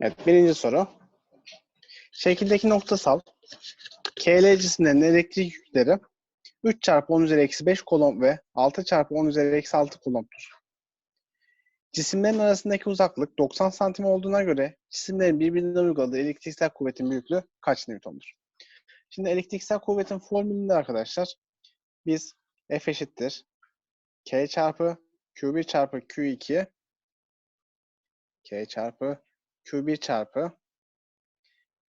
Evet, birinci soru. Şekildeki noktasal KL cisimlerinin elektrik yükleri 3 çarpı 10 üzeri eksi 5 kolom ve 6 çarpı 10 üzeri eksi 6 kolomdur. Cisimlerin arasındaki uzaklık 90 santim olduğuna göre cisimlerin birbirine uyguladığı elektriksel kuvvetin büyüklüğü kaç Newton'dur? Şimdi elektriksel kuvvetin formülünde arkadaşlar biz F eşittir K çarpı Q1 çarpı Q2 K çarpı Q1 çarpı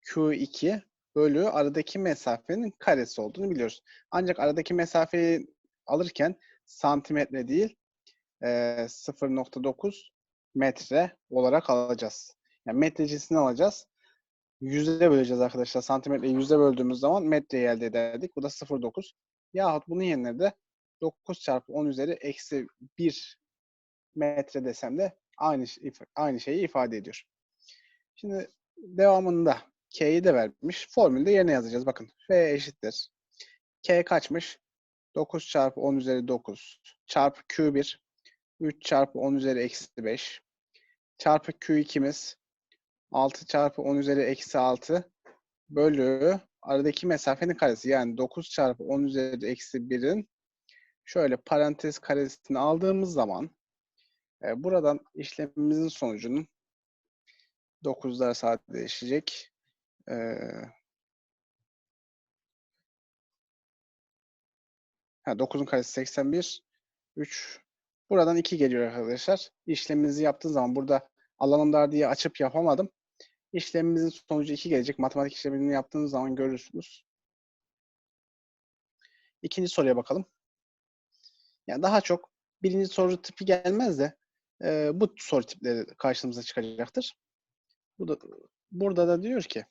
Q2 bölü aradaki mesafenin karesi olduğunu biliyoruz. Ancak aradaki mesafeyi alırken santimetre değil e, 0.9 metre olarak alacağız. Yani metre cinsini alacağız. Yüzde böleceğiz arkadaşlar. Santimetreyi yüzde böldüğümüz zaman metreyi elde ederdik. Bu da 0.9. Yahut bunun yerine de 9 çarpı 10 üzeri eksi 1 metre desem de aynı, aynı şeyi ifade ediyor. Şimdi devamında K'yi de vermiş. Formülde yerine yazacağız. Bakın F eşittir. K kaçmış? 9 çarpı 10 üzeri 9 çarpı Q1 3 çarpı 10 üzeri eksi 5 çarpı Q2'miz 6 çarpı 10 üzeri eksi 6 bölü aradaki mesafenin karesi yani 9 çarpı 10 üzeri eksi 1'in şöyle parantez karesini aldığımız zaman e, buradan işlemimizin sonucunun 9'lar sadeleşecek. E, ha, 9'un karesi 81. 3. Buradan 2 geliyor arkadaşlar. İşlemimizi yaptığım zaman burada alanım dar diye açıp yapamadım. İşlemimizin sonucu 2 gelecek. Matematik işlemini yaptığınız zaman görürsünüz. İkinci soruya bakalım. Yani daha çok birinci soru tipi gelmez de e, bu soru tipleri karşımıza çıkacaktır. Bu da, burada da diyor ki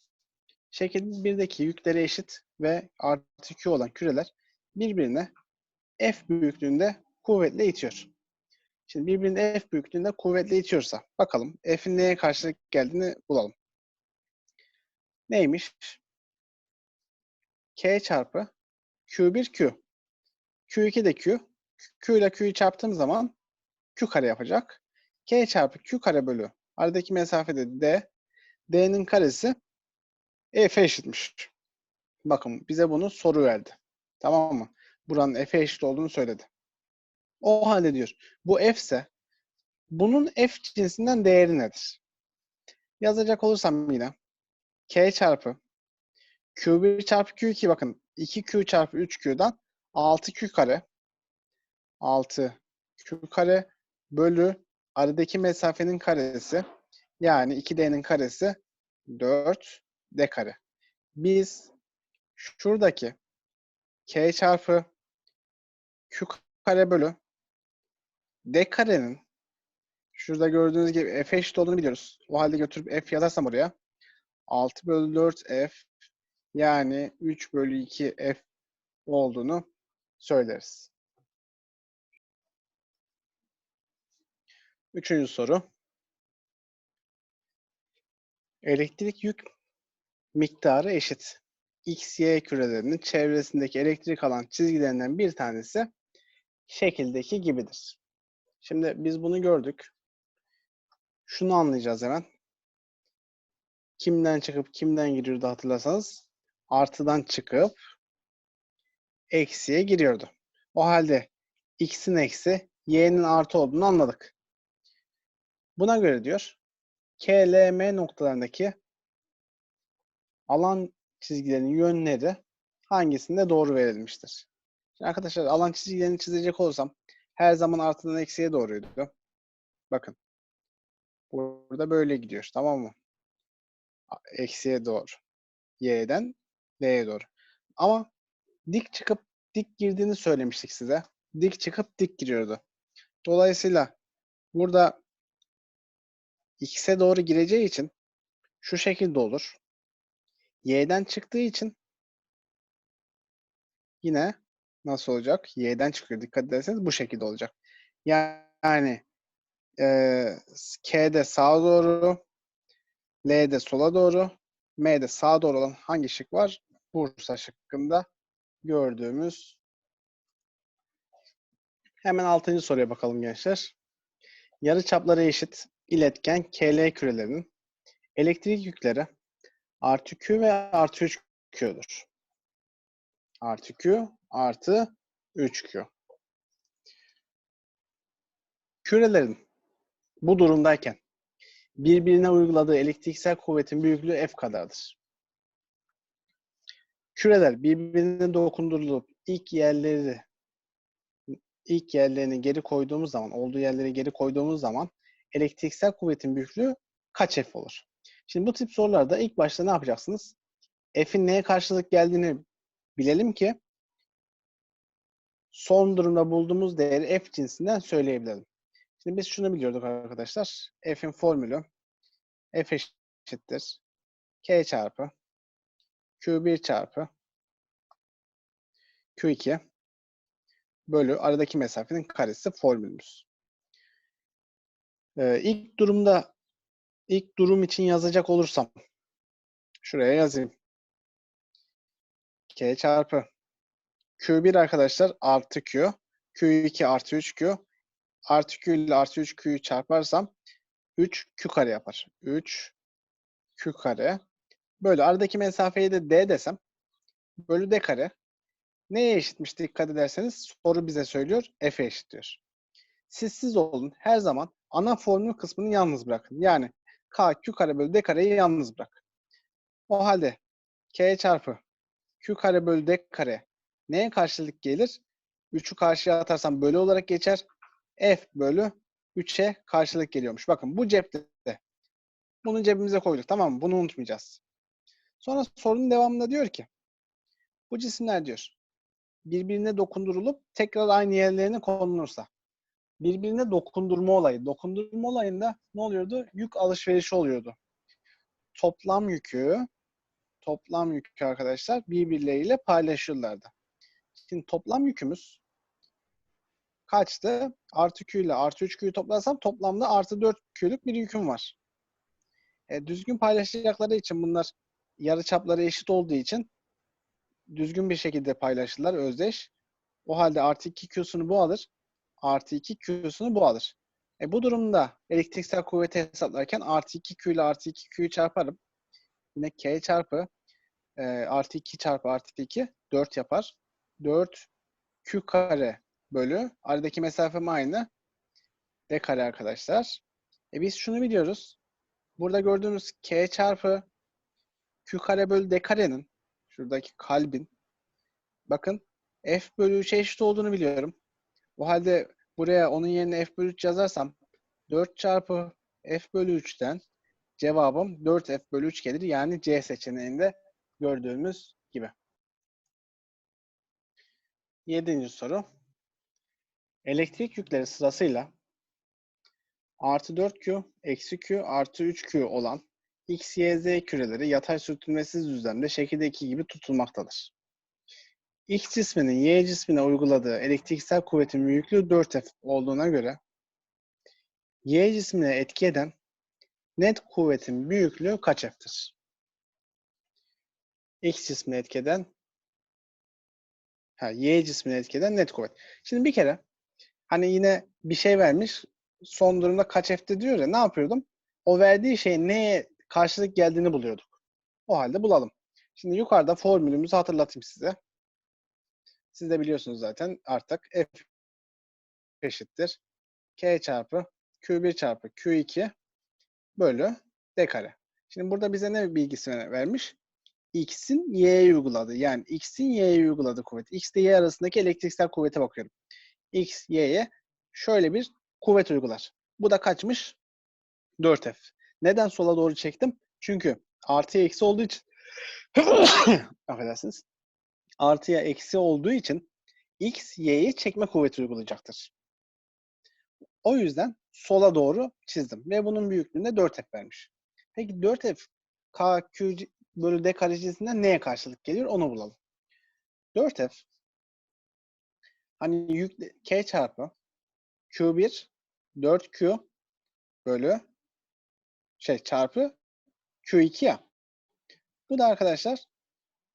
şekil 1'deki yükleri eşit ve artı Q olan küreler birbirine F büyüklüğünde kuvvetle itiyor. Şimdi birbirine F büyüklüğünde kuvvetle itiyorsa bakalım F'in neye karşılık geldiğini bulalım. Neymiş? K çarpı Q1 Q. Q2 de Q. Q ile Q'yu çarptığım zaman Q kare yapacak. K çarpı Q kare bölü aradaki mesafede D. D'nin karesi F eşitmiş. Bakın bize bunu soru verdi. Tamam mı? Buranın F'e eşit olduğunu söyledi. O halde diyor. Bu F ise bunun F cinsinden değeri nedir? Yazacak olursam yine K çarpı Q1 çarpı Q2 bakın 2Q çarpı 3Q'dan 6Q kare 6Q kare bölü aradaki mesafenin karesi yani 2D'nin karesi 4D kare. Biz şuradaki K çarpı Q kare bölü D karenin şurada gördüğünüz gibi F eşit olduğunu biliyoruz. O halde götürüp F yazarsam oraya 6 bölü 4 F yani 3 bölü 2 F olduğunu söyleriz. Üçüncü soru. Elektrik yük miktarı eşit. X, Y kürelerinin çevresindeki elektrik alan çizgilerinden bir tanesi şekildeki gibidir. Şimdi biz bunu gördük. Şunu anlayacağız hemen. Kimden çıkıp kimden giriyordu hatırlarsanız? Artıdan çıkıp eksiye giriyordu. O halde x'in eksi, y'nin artı olduğunu anladık. Buna göre diyor KLM noktalarındaki alan çizgilerinin yönleri hangisinde doğru verilmiştir? Şimdi arkadaşlar alan çizgilerini çizecek olursam her zaman artıdan eksiye doğruydu. Bakın. Burada böyle gidiyor. Tamam mı? Eksiye doğru. Y'den L'ye doğru. Ama dik çıkıp dik girdiğini söylemiştik size. Dik çıkıp dik giriyordu. Dolayısıyla burada X'e doğru gireceği için şu şekilde olur. Y'den çıktığı için yine nasıl olacak? Y'den çıkıyor. Dikkat ederseniz bu şekilde olacak. Yani e, K'de sağa doğru, L'de sola doğru, M'de sağa doğru olan hangi şık var? Bursa şıkkında gördüğümüz. Hemen altıncı soruya bakalım gençler. Yarı çapları eşit iletken KL kürelerinin Elektrik yükleri artı Q ve artı 3 Q'dur. Artı Q artı 3 Q. Kürelerin bu durumdayken birbirine uyguladığı elektriksel kuvvetin büyüklüğü F kadardır. Küreler birbirine dokundurulup ilk yerleri ilk yerlerini geri koyduğumuz zaman, olduğu yerleri geri koyduğumuz zaman elektriksel kuvvetin büyüklüğü kaç F olur? Şimdi bu tip sorularda ilk başta ne yapacaksınız? F'in neye karşılık geldiğini bilelim ki son durumda bulduğumuz değeri F cinsinden söyleyebilelim. Şimdi biz şunu biliyorduk arkadaşlar. F'in formülü F eşittir K çarpı Q1 çarpı Q2 bölü aradaki mesafenin karesi formülümüz. Ee, ilk durumda ilk durum için yazacak olursam şuraya yazayım. K çarpı Q1 arkadaşlar artı Q. Q2 artı 3Q. Artı Q ile artı 3Q'yu çarparsam 3 Q kare yapar. 3 Q kare. Böyle aradaki mesafeyi de D desem bölü D kare. Neye eşitmiş dikkat ederseniz soru bize söylüyor. F'e eşitliyor. Siz siz olun. Her zaman ana formül kısmını yalnız bırakın. Yani K Q kare bölü D kareyi yalnız bırak. O halde K çarpı Q kare bölü D kare neye karşılık gelir? 3'ü karşıya atarsam bölü olarak geçer. F bölü 3'e karşılık geliyormuş. Bakın bu cepte. Bunu cebimize koyduk tamam mı? Bunu unutmayacağız. Sonra sorunun devamında diyor ki bu cisimler diyor birbirine dokundurulup tekrar aynı yerlerine konulursa birbirine dokundurma olayı. Dokundurma olayında ne oluyordu? Yük alışverişi oluyordu. Toplam yükü toplam yükü arkadaşlar birbirleriyle paylaşıyorlardı. Şimdi toplam yükümüz kaçtı? Artı Q ile artı 3 Q'yu toplarsam toplamda artı 4 Q'lük bir yüküm var. E, düzgün paylaşacakları için bunlar yarı çapları eşit olduğu için düzgün bir şekilde paylaşırlar özdeş. O halde artı 2 Q'sunu bu alır. Artı 2 Q'sunu bu alır. E, bu durumda elektriksel kuvveti hesaplarken artı 2 Q ile artı 2 Q'yu çarparım. Yine K çarpı e, artı 2 çarpı artı 2 4 yapar. 4 Q kare bölü aradaki mesafem aynı. D kare arkadaşlar. E biz şunu biliyoruz. Burada gördüğünüz K çarpı Q kare bölü D karenin şuradaki kalbin bakın F bölü 3'e eşit olduğunu biliyorum. O halde buraya onun yerine F bölü 3 yazarsam 4 çarpı F bölü 3'ten cevabım 4F bölü 3 gelir. Yani C seçeneğinde gördüğümüz gibi. Yedinci soru. Elektrik yükleri sırasıyla artı 4Q, eksi Q, artı 3Q olan X, Y, Z küreleri yatay sürtünmesiz düzlemde şekildeki gibi tutulmaktadır. X cisminin Y cismine uyguladığı elektriksel kuvvetin büyüklüğü 4F olduğuna göre Y cismine etki eden net kuvvetin büyüklüğü kaç F'tir? X cismine etki eden ha, Y cismine etki eden net kuvvet. Şimdi bir kere hani yine bir şey vermiş son durumda kaç F'te diyor ya ne yapıyordum? O verdiği şeyin neye karşılık geldiğini buluyorduk. O halde bulalım. Şimdi yukarıda formülümüzü hatırlatayım size. Siz de biliyorsunuz zaten artık F eşittir. K çarpı Q1 çarpı Q2 bölü D kare. Şimdi burada bize ne bilgisi vermiş? X'in Y'ye uyguladığı yani X'in Y'ye uyguladığı kuvvet. X ile Y arasındaki elektriksel kuvvete bakıyorum. X, Y'ye şöyle bir kuvvet uygular. Bu da kaçmış? 4F. Neden sola doğru çektim? Çünkü artıya eksi olduğu için affedersiniz. Artıya eksi olduğu için X, Y'ye çekme kuvveti uygulayacaktır. O yüzden sola doğru çizdim. Ve bunun büyüklüğünde 4F vermiş. Peki 4F K, Q bölü D kare neye karşılık geliyor? Onu bulalım. 4F hani yük K çarpı Q1 4Q bölü şey çarpı Q2 ya. Bu da arkadaşlar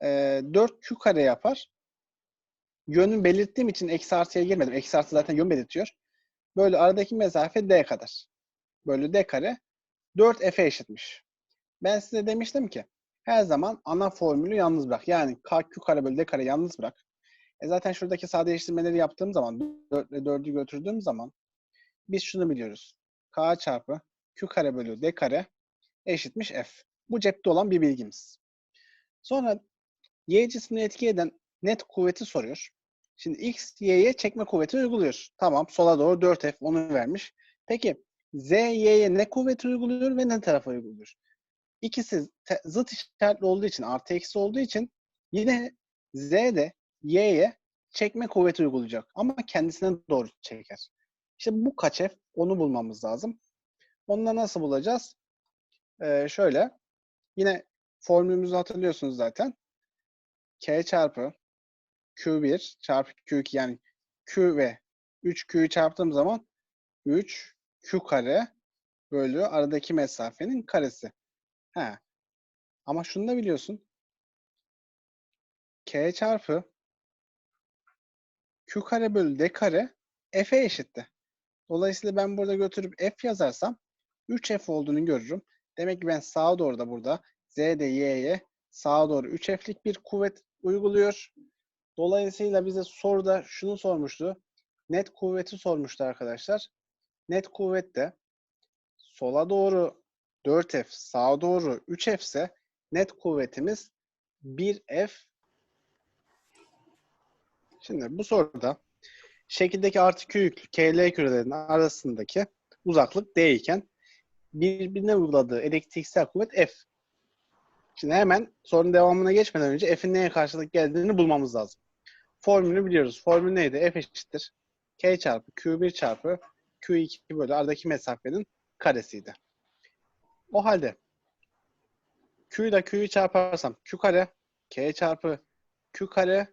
e, 4Q kare yapar. Yönünü belirttiğim için eksi artıya girmedim. Eksi artı zaten yön belirtiyor. Böyle aradaki mesafe D kadar. Böyle D kare 4F'e eşitmiş. Ben size demiştim ki her zaman ana formülü yalnız bırak. Yani k q kare bölü d kare yalnız bırak. E zaten şuradaki sadeleştirmeleri yaptığım zaman 4 ile 4'ü götürdüğüm zaman biz şunu biliyoruz. k çarpı q kare bölü d kare eşitmiş f. Bu cepte olan bir bilgimiz. Sonra y cismini etki eden net kuvveti soruyor. Şimdi x, y'ye çekme kuvveti uyguluyor. Tamam sola doğru 4F onu vermiş. Peki z, y'ye ne kuvveti uyguluyor ve ne tarafa uyguluyor? İkisi zıt işaretli olduğu için, artı eksi olduğu için yine z de y'ye çekme kuvveti uygulayacak. Ama kendisine doğru çeker. İşte bu kaç F? Onu bulmamız lazım. Onu da nasıl bulacağız? Ee, şöyle. Yine formülümüzü hatırlıyorsunuz zaten. K çarpı Q1 çarpı Q2 yani Q ve 3Q'yu çarptığım zaman 3 Q kare bölü aradaki mesafenin karesi. He. Ama şunu da biliyorsun. K çarpı Q kare bölü D kare F'e eşitti. Dolayısıyla ben burada götürüp F yazarsam 3F olduğunu görürüm. Demek ki ben sağa doğru da burada Z de Y'ye sağa doğru 3F'lik bir kuvvet uyguluyor. Dolayısıyla bize soruda şunu sormuştu. Net kuvveti sormuştu arkadaşlar. Net kuvvet de sola doğru 4F, sağa doğru 3F ise net kuvvetimiz 1F. Şimdi bu soruda şekildeki artı Q yüklü KL kürelerinin arasındaki uzaklık D iken birbirine uyguladığı elektriksel kuvvet F. Şimdi hemen sorunun devamına geçmeden önce F'in neye karşılık geldiğini bulmamız lazım. Formülü biliyoruz. Formül neydi? F eşittir. K çarpı Q1 çarpı Q2 bölü aradaki mesafenin karesiydi. O halde Q ile Q'yu çarparsam Q kare K çarpı Q kare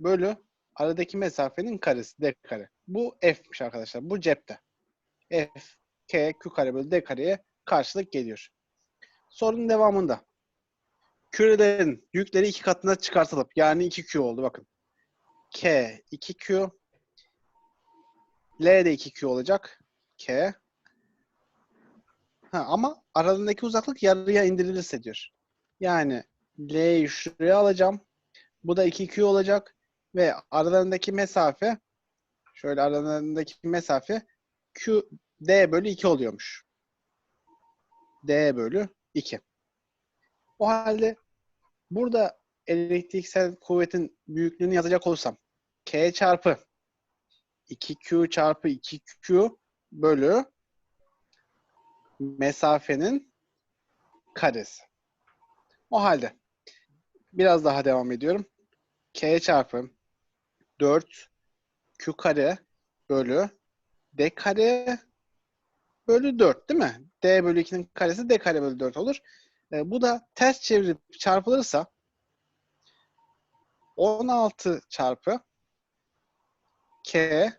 bölü aradaki mesafenin karesi D kare. Bu F'miş arkadaşlar. Bu cepte. F K Q kare bölü D kareye karşılık geliyor. Sorunun devamında kürelerin yükleri iki katına çıkartılıp yani 2Q oldu bakın. K 2Q L de 2Q olacak. K Ha, ama aralarındaki uzaklık yarıya indirilirse diyor. Yani L'yi şuraya alacağım. Bu da 2Q olacak. Ve aralarındaki mesafe şöyle aralarındaki mesafe Q D bölü 2 oluyormuş. D bölü 2. O halde burada elektriksel kuvvetin büyüklüğünü yazacak olursam K çarpı 2Q çarpı 2Q bölü mesafenin karesi. O halde biraz daha devam ediyorum. K çarpı 4 Q kare bölü D kare bölü 4 değil mi? D bölü 2'nin karesi D kare bölü 4 olur. E, bu da ters çevirip çarpılırsa 16 çarpı K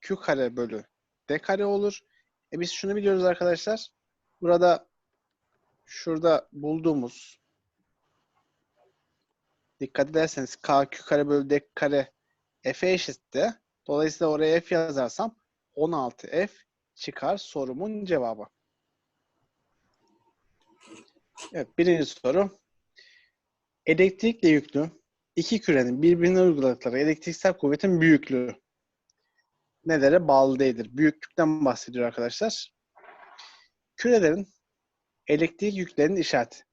Q kare bölü D kare olur. E biz şunu biliyoruz arkadaşlar. Burada şurada bulduğumuz dikkat ederseniz K Q kare bölü D kare F'e eşitti. Dolayısıyla oraya F yazarsam 16F çıkar sorumun cevabı. Evet, birinci soru. Elektrikle yüklü iki kürenin birbirine uyguladıkları elektriksel kuvvetin büyüklüğü nelere bağlı değildir? Büyüklükten bahsediyor arkadaşlar. Kürelerin elektrik yüklerinin işareti.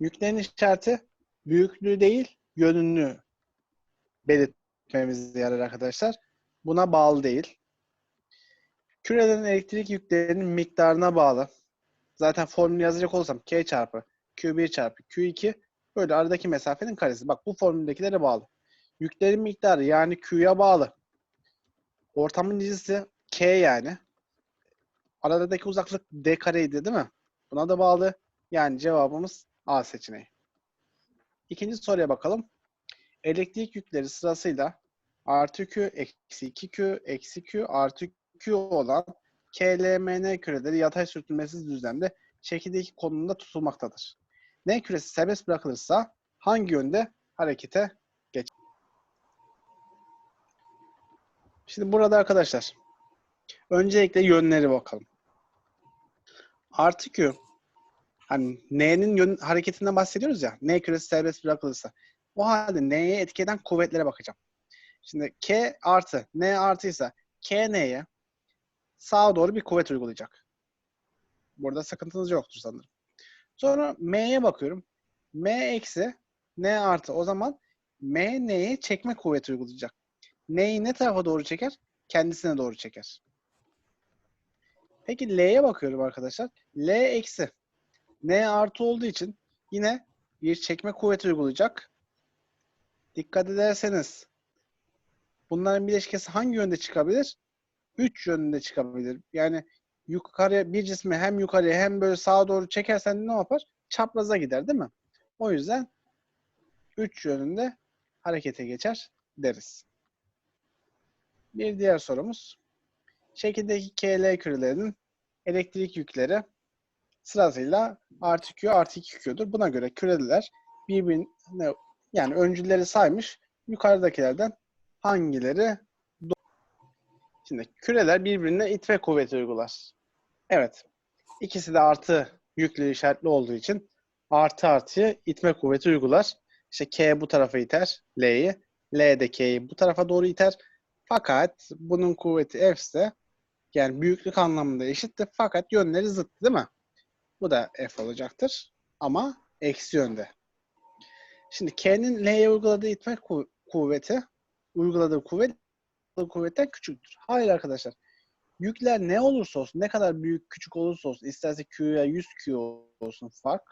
Yüklerin işareti büyüklüğü değil, yönünü belirtmemize yarar arkadaşlar. Buna bağlı değil. Kürelerin elektrik yüklerinin miktarına bağlı. Zaten formülü yazacak olursam K çarpı Q1 çarpı Q2 böyle aradaki mesafenin karesi. Bak bu formüldekilere bağlı. Yüklerin miktarı yani Q'ya bağlı. Ortamın dizisi K yani. Aradaki uzaklık D kareydi değil mi? Buna da bağlı. Yani cevabımız A seçeneği. İkinci soruya bakalım. Elektrik yükleri sırasıyla artı Q, eksi 2Q, eksi Q, artı Q olan KLMN küreleri yatay sürtünmesiz düzlemde şekildeki konumunda tutulmaktadır. N küresi serbest bırakılırsa hangi yönde harekete geçer? Şimdi burada arkadaşlar öncelikle yönleri bakalım. Artı Q Hani N'nin yön, hareketinden bahsediyoruz ya. N küresi serbest bırakılırsa. O halde N'ye etki kuvvetlere bakacağım. Şimdi K artı, N artıysa K N'ye sağa doğru bir kuvvet uygulayacak. Burada sıkıntınız yoktur sanırım. Sonra M'ye bakıyorum. M eksi N artı. O zaman M N'ye çekme kuvveti uygulayacak. N'yi ne tarafa doğru çeker? Kendisine doğru çeker. Peki L'ye bakıyorum arkadaşlar. L eksi. N artı olduğu için yine bir çekme kuvveti uygulayacak. Dikkat ederseniz bunların bileşkesi hangi yönde çıkabilir? Üç yönünde çıkabilir. Yani yukarıya bir cismi hem yukarıya hem böyle sağa doğru çekersen ne yapar? Çapraza gider değil mi? O yüzden üç yönünde harekete geçer deriz. Bir diğer sorumuz. Şekildeki KL kürelerinin elektrik yükleri sırasıyla artı Q artı 2 Q'dur. Buna göre küreler birbirine yani öncülleri saymış yukarıdakilerden hangileri Şimdi küreler birbirine itme kuvveti uygular. Evet. İkisi de artı yüklü işaretli olduğu için artı artıya itme kuvveti uygular. İşte K bu tarafa iter L'yi. L de K'yi bu tarafa doğru iter. Fakat bunun kuvveti F ise yani büyüklük anlamında eşittir. Fakat yönleri zıt değil mi? Bu da F olacaktır. Ama eksi yönde. Şimdi K'nin L'ye uyguladığı itme kuvveti uyguladığı kuvvet kuvvetten küçüktür. Hayır arkadaşlar. Yükler ne olursa olsun, ne kadar büyük küçük olursa olsun, isterse Q'ya 100 Q olsun fark,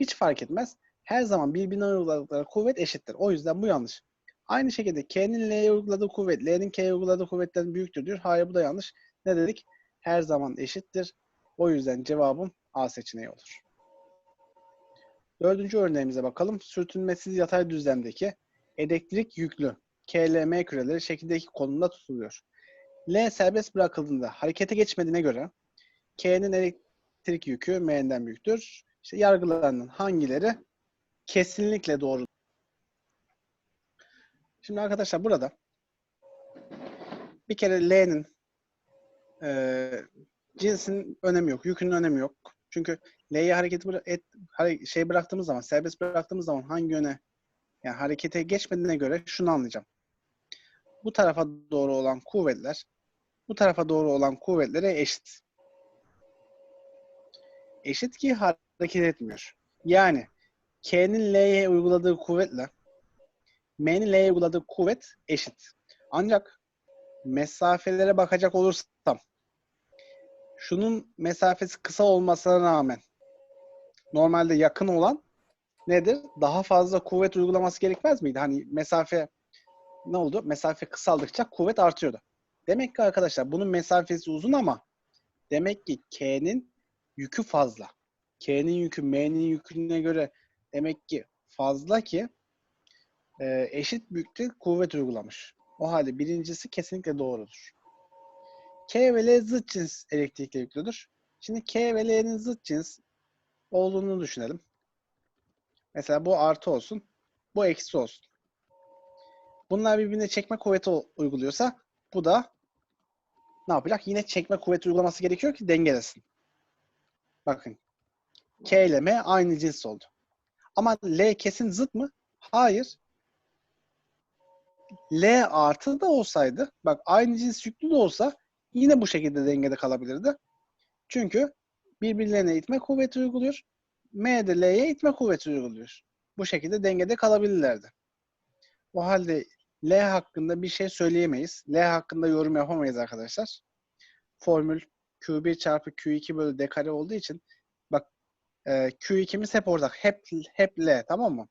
hiç fark etmez. Her zaman birbirine uyguladıkları kuvvet eşittir. O yüzden bu yanlış. Aynı şekilde K'nin L'ye uyguladığı kuvvet, L'nin K'ye uyguladığı kuvvetten büyüktür diyor. Hayır bu da yanlış. Ne dedik? Her zaman eşittir. O yüzden cevabım A seçeneği olur. Dördüncü örneğimize bakalım. Sürtünmesiz yatay düzlemdeki elektrik yüklü KLM küreleri şekildeki konumda tutuluyor. L serbest bırakıldığında harekete geçmediğine göre K'nin elektrik yükü M'den büyüktür. İşte yargılarının hangileri kesinlikle doğru. Şimdi arkadaşlar burada bir kere L'nin e, cinsin önemi yok, yükünün önemi yok. Çünkü L'ye hareketi bıra et, şey bıraktığımız zaman, serbest bıraktığımız zaman hangi yöne yani harekete geçmediğine göre şunu anlayacağım. Bu tarafa doğru olan kuvvetler bu tarafa doğru olan kuvvetlere eşit. Eşit ki hareket etmiyor. Yani K'nin L'ye uyguladığı kuvvetle M'nin L'ye uyguladığı kuvvet eşit. Ancak mesafelere bakacak olursam şunun mesafesi kısa olmasına rağmen normalde yakın olan nedir? Daha fazla kuvvet uygulaması gerekmez miydi? Hani mesafe ne oldu? Mesafe kısaldıkça kuvvet artıyordu. Demek ki arkadaşlar bunun mesafesi uzun ama demek ki K'nin yükü fazla. K'nin yükü M'nin yüküne göre demek ki fazla ki e, eşit büyüklükte kuvvet uygulamış. O halde birincisi kesinlikle doğrudur. K ve L zıt cins elektrikle yüklüdür. Şimdi K ve L'nin zıt cins olduğunu düşünelim. Mesela bu artı olsun, bu eksi olsun. Bunlar birbirine çekme kuvveti uyguluyorsa bu da ne yapacak? Yine çekme kuvveti uygulaması gerekiyor ki dengelesin. Bakın. K ile M aynı cins oldu. Ama L kesin zıt mı? Hayır. L artı da olsaydı, bak aynı cins yüklü de olsa yine bu şekilde dengede kalabilirdi. Çünkü birbirlerine itme kuvveti uyguluyor. M de L'ye itme kuvveti uyguluyor. Bu şekilde dengede kalabilirlerdi. O halde L hakkında bir şey söyleyemeyiz. L hakkında yorum yapamayız arkadaşlar. Formül Q1 çarpı Q2 bölü D kare olduğu için bak e, Q2'miz hep ortak. Hep, hep L tamam mı?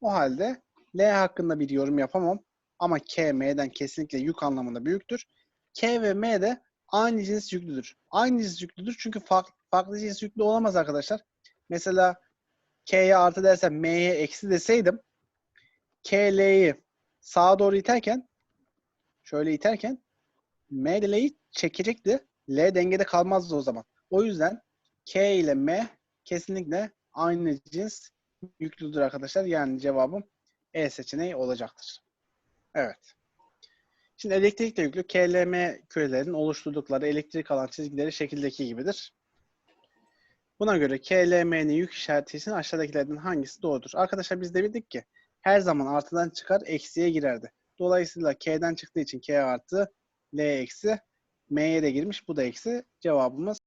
O halde L hakkında bir yorum yapamam. Ama K, M'den kesinlikle yük anlamında büyüktür. K ve M de aynı cins yüklüdür. Aynı cins yüklüdür çünkü farklı, farklı cins yüklü olamaz arkadaşlar. Mesela K'ye artı dersem M'ye eksi deseydim K, L'yi sağa doğru iterken şöyle iterken M L'yi çekecekti. L dengede kalmazdı o zaman. O yüzden K ile M kesinlikle aynı cins yüklüdür arkadaşlar. Yani cevabım E seçeneği olacaktır. Evet. Şimdi elektrikle yüklü KLM kürelerinin oluşturdukları elektrik alan çizgileri şekildeki gibidir. Buna göre KLM'nin yük işareti için aşağıdakilerden hangisi doğrudur? Arkadaşlar biz de bildik ki her zaman artıdan çıkar eksiye girerdi. Dolayısıyla K'den çıktığı için K artı L eksi M'ye de girmiş. Bu da eksi. Cevabımız